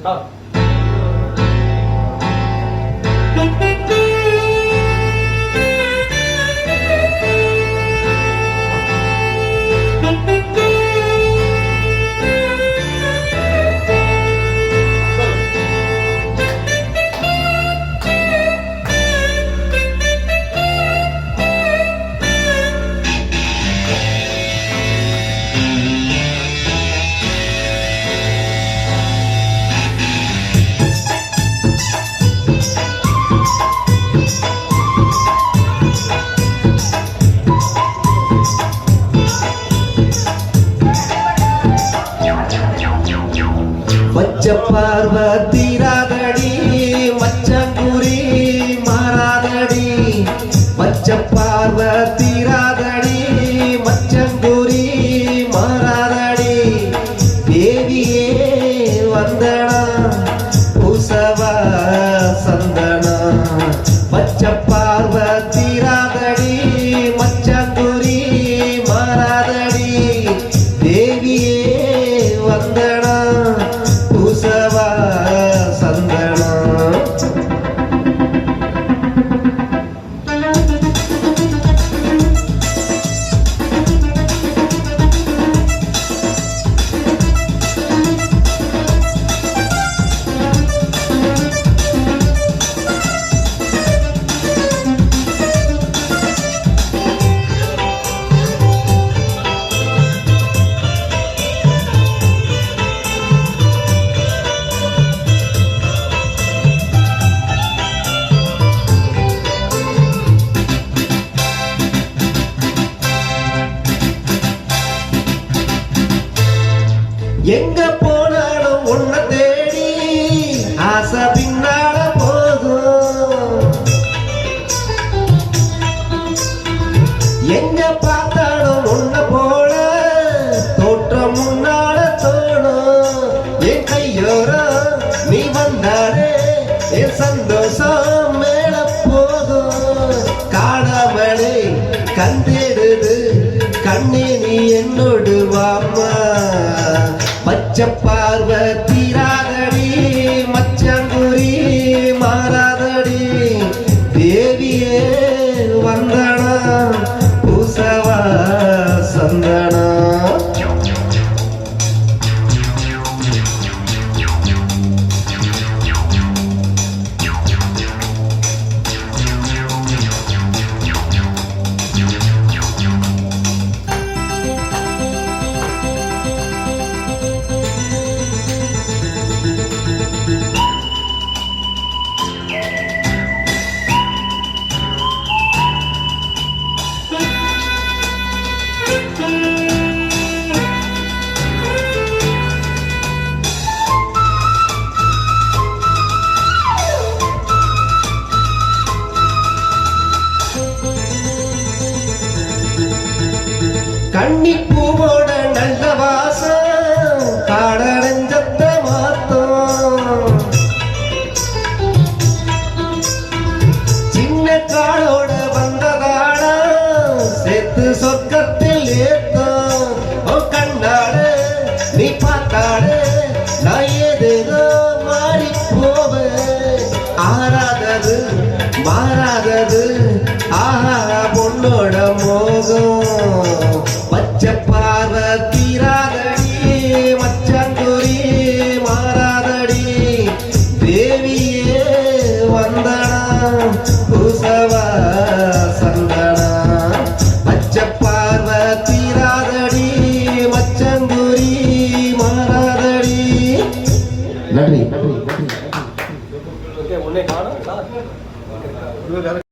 பச்ச பார்வ தீராதடி எங்க போனாலும் உன்னை தேடி ஆசை பின்னால போகும். எங்க பார்த்தாலும் உன்னை போல தோற்றம் முன்னால தோணும். என் கையோரம் நீ வந்தாலே என் சந்தோஷம் மேல போகும். காணாமலே கந்தேடுது கண்ணே நீ என்னோடு வாமா பச்சை பார்வை கன்னி பூவோட நல்ல வாசம் காடடைஞ்சத்த மாத்தம். சின்ன காடோட வந்ததாட சேர்த்து சொர்க்கத்தில் ஏத்தம். ஓ கண்ணாடு நீ பார்த்தாடு நான் மாறி போவேன். ஆறாதது மாறாதது நன்றி. ஓகே உன்னை காணும்.